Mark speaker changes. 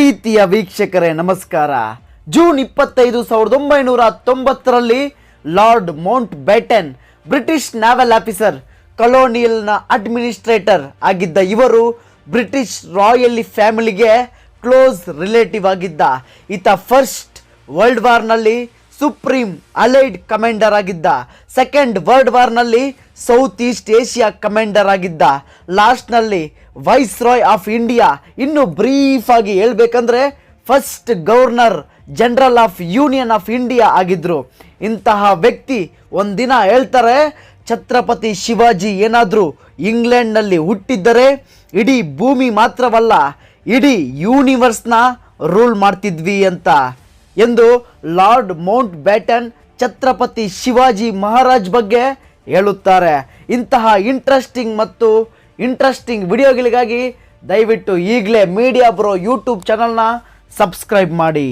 Speaker 1: ಪ್ರೀತಿಯ ವೀಕ್ಷಕರೇ, ನಮಸ್ಕಾರ. ಜೂನ್ ಇಪ್ಪತ್ತೈದು ಸಾವಿರದ ಒಂಬೈನೂರ ತೊಂಬತ್ತರಲ್ಲಿ Lord Mountbatten British naval officer, ಕಲೋನಿಯಲ್ನ administrator ಆಗಿದ್ದ ಇವರು ಬ್ರಿಟಿಷ್ ರಾಯಲಿ ಫ್ಯಾಮಿಲಿಗೆ ಕ್ಲೋಸ್ ರಿಲೇಟಿವ್ ಆಗಿದ್ದ. ಈತ ಫಸ್ಟ್ ವರ್ಲ್ಡ್ ವಾರ್ನಲ್ಲಿ ಸುಪ್ರೀಂ ಅಲೈಡ್ ಕಮಾಂಡರ್ ಆಗಿದ್ದ. ಸೆಕೆಂಡ್ ವರ್ಲ್ಡ್ ವಾರ್ನಲ್ಲಿ ಸೌತ್ ಈಸ್ಟ್ ಏಷ್ಯಾ ಕಮಾಂಡರ್ ಆಗಿದ್ದ. ಲಾಸ್ಟ್ನಲ್ಲಿ ವೈಸ್ ರಾಯ್ ಆಫ್ ಇಂಡಿಯಾ ಇನ್ನು ಬ್ರೀಫ್ ಆಗಿ ಹೇಳ್ಬೇಕಂದ್ರೆ first governor general of union of India ಆಗಿದ್ರು. ಇಂತಹ ವ್ಯಕ್ತಿ ಒಂದಿನ ಹೇಳ್ತಾರೆ, ಛತ್ರಪತಿ ಶಿವಾಜಿ ಏನಾದರೂ ಇಂಗ್ಲೆಂಡ್ನಲ್ಲಿ ಹುಟ್ಟಿದ್ದರೆ ಇಡೀ ಭೂಮಿ ಮಾತ್ರವಲ್ಲ, ಇಡೀ ಯೂನಿವರ್ಸ್ನ ರೂಲ್ ಮಾಡ್ತಿದ್ವಿ ಅಂತ ಎಂದು lord Mountbatten Chhatrapati Shivaji Maharaj ಬಗ್ಗೆ ಹೇಳುತ್ತಾರೆ. ಇಂತಹ ಇಂಟ್ರೆಸ್ಟಿಂಗ್ ಮತ್ತು ಇಂಟ್ರೆಸ್ಟಿಂಗ್ ವಿಡಿಯೋಗಳಿಗಾಗಿ ದಯವಿಟ್ಟು ಈಗಲೇ ಮೀಡಿಯಾ ಬ್ರೋ ಯೂಟ್ಯೂಬ್ ಚಾನಲ್ನ ಸಬ್ಸ್ಕ್ರೈಬ್ ಮಾಡಿ.